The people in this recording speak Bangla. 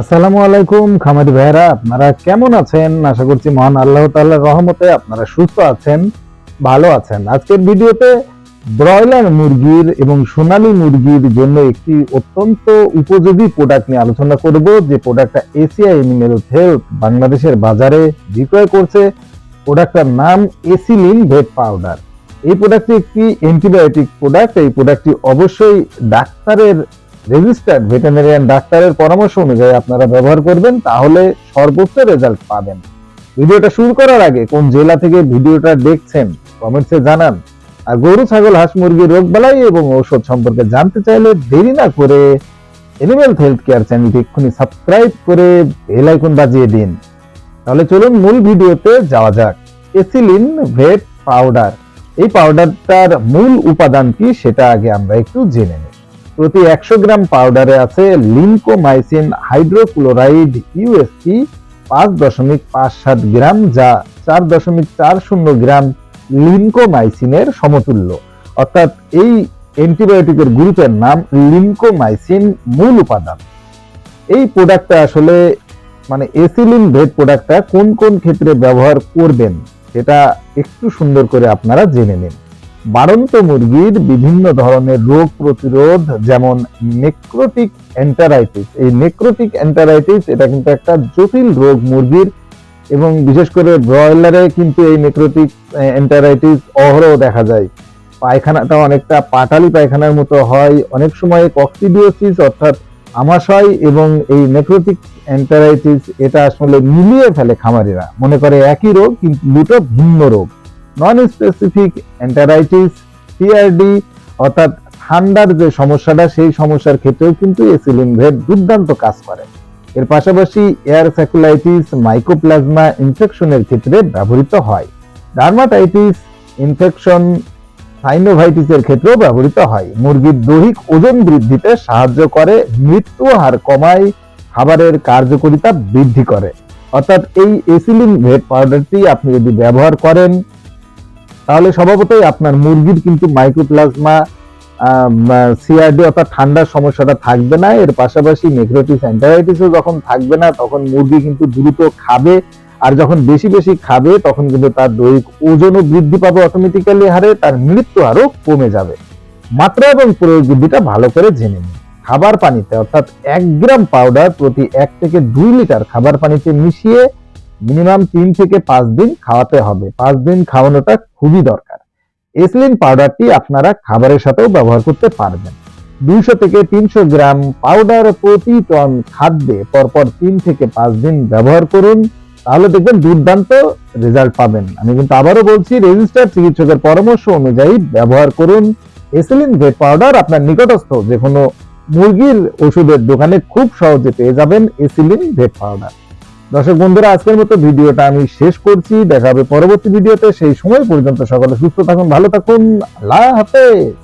আসসালামু আলাইকুম খামারি ভাইরা আপনারা কেমন আছেন? আশা করছি মহান আল্লাহ তাআলার রহমতে আপনারা সুস্থ আছেন, ভালো আছেন। আজকের ভিডিওতে ব্রয়লার মুরগির এবং সোনালী মুরগির জন্য একটি অত্যন্ত উপযোগী প্রোডাক্ট নিয়ে আলোচনা করব। যে প্রোডাক্টটা এশিয়া এনিমেল হেলথ বাংলাদেশের বাজারে বিক্রয় করছে। প্রোডাক্টটার নাম এসিলিন ভেট পাউডার। এই প্রোডাক্টটি একটি অ্যান্টিবায়োটিক প্রোডাক্ট এই প্রোডাক্টটি অবশ্যই ডাক্তারের রেজিস্টার্ড ভেটেরিনারিয়ান ডাক্তারের পরামর্শ অনুযায়ী আপনারা ব্যবহার করবেন, তাহলে সর্বোচ্চ রেজাল্ট পাবেন। ভিডিওটা শুরু করার আগে কোন জেলা থেকে ভিডিওটা দেখছেন, কমেন্টসে জানান। আর গরু, ছাগল, হাঁস মুরগির রোগ বালাই এবং ঔষধ সম্পর্কে জানতে চাইলে দেরি না করে এনিম্যাল হেলথ কেয়ার চ্যানেলটি এক্ষুনি সাবস্ক্রাইব করে বেল আইকন বাজিয়ে দিন। তাহলে চলুন মূল ভিডিওতে যাওয়া যাক। এসিলিন ভেট পাউডার। এই পাউডারটার মূল উপাদান কি সেটা আগে আমরা একটু জেনে নিই। প্রতি একশো গ্রাম পাউডারে আছে লিনকোমাইসিন হাইড্রোক্লোরাইড ইউএসপি পাঁচ দশমিক পাঁচ সাত গ্রাম, যা চার দশমিক চার শূন্য গ্রাম লিনকোমাইসিনের সমতুল্য। অর্থাৎ এই অ্যান্টিবায়োটিকের গ্রুপের নাম লিনকোমাইসিন মূল উপাদান। এই প্রোডাক্টটা আসলে মানে এসিলিন ভেট প্রোডাক্টটা কোন কোন ক্ষেত্রে ব্যবহার করবেন, সেটা একটু সুন্দর করে আপনারা জেনে নিন। বাড়ন্ত মুরগির বিভিন্ন ধরনের রোগ প্রতিরোধ, যেমন নেক্রোটিক এন্টারাইটিস এই নেক্রোটিক এন্টারাইটিস এটা কিন্তু একটা জটিল রোগ মুরগির এবং বিশেষ করে ব্রয়লারে কিন্তু এই নেক্রোটিক এন্টারাইটিস অহরহ দেখা যায়। পায়খানাটা অনেকটা পাটালি পায়খানার মতো হয়। অনেক সময় কক্সিডিওসিস অর্থাৎ আমাশয় এবং এই নেক্রোটিক এন্টারাইটিস এটা আসলে মিলিয়ে ফেলে খামারিরা। মনে করে একই রোগ, কিন্তু দুটো ভিন্ন রোগ। নন স্পেসিফিক এন্টারাইটিস সিআরডি অর্থাৎ ঠান্ডার যে সমস্যাটা, সেই সমস্যার ক্ষেত্রেও কিন্তু এসিলিন ভেট দুর্দান্ত কাজ করে। এর পাশাপাশি এয়ার স্যাকুলাইটিস মাইকোপ্লাজমা ইনফেকশনের ক্ষেত্রে ব্যবহৃত হয়। ডার্মাটাইটিস ইনফেকশন সাইনোভাইটিসের ক্ষেত্রেও ব্যবহৃত হয়। মুরগির দৈহিক ওজন বৃদ্ধিতে সাহায্য করে, মৃত্যু হার কমায়, খাবারের কার্যকারিতা বৃদ্ধি করে। অর্থাৎ এই এসিলিন ভেট পাউডারটি আপনি যদি ব্যবহার করেন তাহলে স্বভাবতই আপনার মুরগির কিন্তু মাইক্রোপ্লাজমা সিআরডি অর্থাৎ ঠান্ডার সমস্যাটা থাকবে না। এর পাশাপাশি নেক্রোটিস অ্যান্টারাইটিসও যখন থাকবে না, তখন মুরগি কিন্তু দ্রুত খাবে। আর যখন বেশি বেশি খাবে, তখন কিন্তু তার দৈহিক ওজনও বৃদ্ধি পাবে অটোমেটিক্যালি হারে, তার মৃত্যু হারও কমে যাবে। মাত্রা এবং প্রয়োগ বিধিটা ভালো করে জেনে নিন। খাবার পানিতে অর্থাৎ এক গ্রাম পাউডার প্রতি এক থেকে দুই লিটার খাবার পানিতে মিশিয়ে মিনিমাম তিন থেকে পাঁচ দিন খাওয়াতে হবে। পাঁচ দিন খাওয়ানোটা খুবই দরকার। এসলিন পাউডারটি আপনারা খাবারের সাথেও ব্যবহার করতে পারবেন। দুইশো থেকে তিনশো গ্রাম পাউডার প্রতি টন খাদ্যে পরপর তিন থেকে পাঁচ দিন ব্যবহার করুন। তাহলে দেখবেন দুর্দান্ত রেজাল্ট পাবেন। আমি কিন্তু আবারও বলছি, রেজিস্টার চিকিৎসকের পরামর্শ অনুযায়ী ব্যবহার করুন। এসিলিন ভেট পাউডার আপনার নিকটস্থ যে কোনো মুরগির ওষুধের দোকানে খুব সহজে পেয়ে যাবেন এসিলিন ভেট পাউডার। দর্শক বন্ধুরা, আজকের মতো ভিডিওটা আমি শেষ করছি। দেখা হবে পরবর্তী ভিডিওতে। সেই সময় পর্যন্ত সকলে সুস্থ থাকুন, ভালো থাকুন। আল্লাহ হাফেজ।